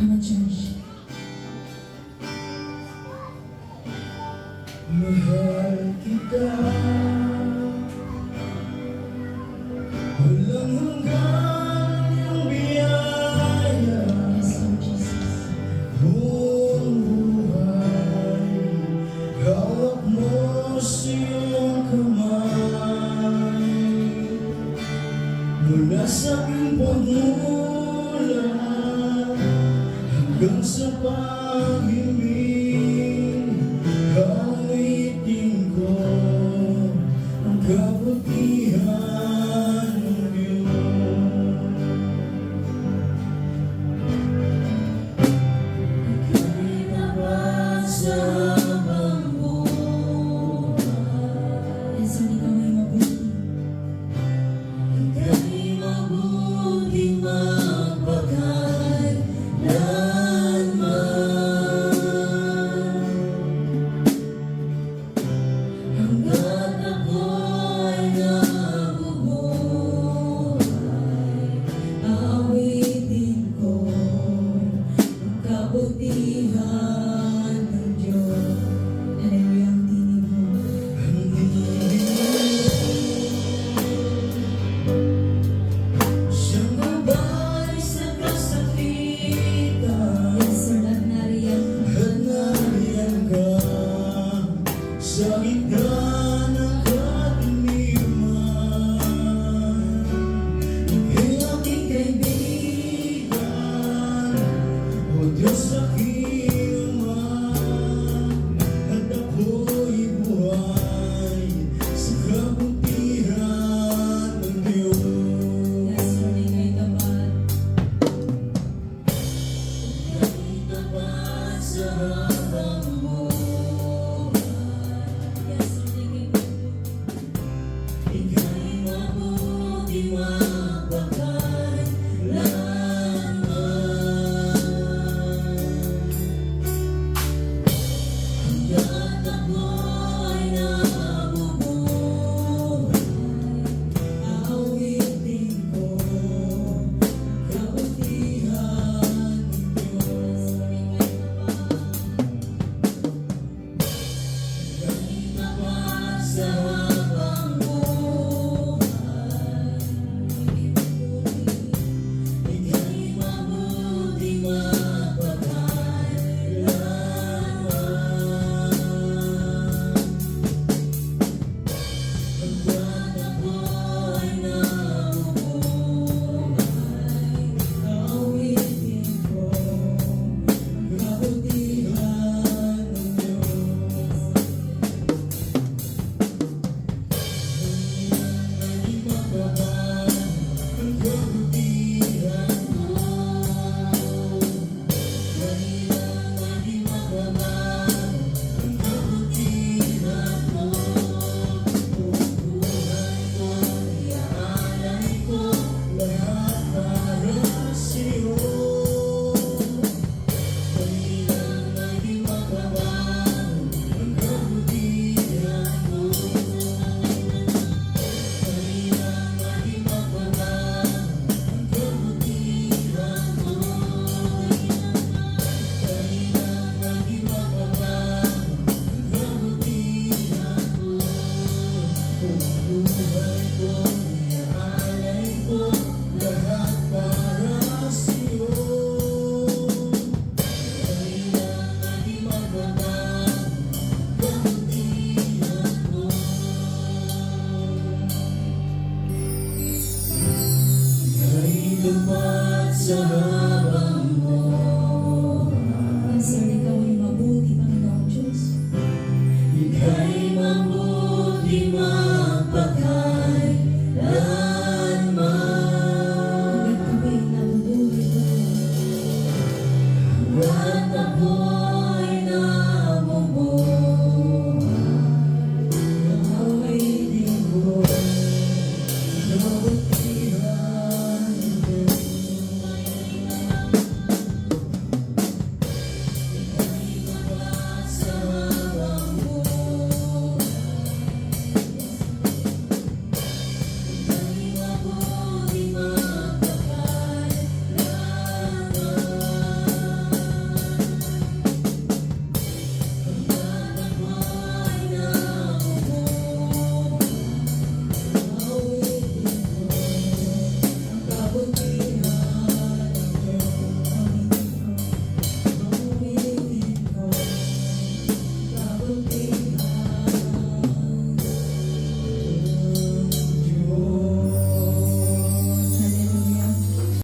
Come on, church. Mahal kita. Walang hanggan yung biyaya. Buong buhay Hawak mo sa iyong kamay. Mula sa aking pagmumay 更是怕 Dios aquí.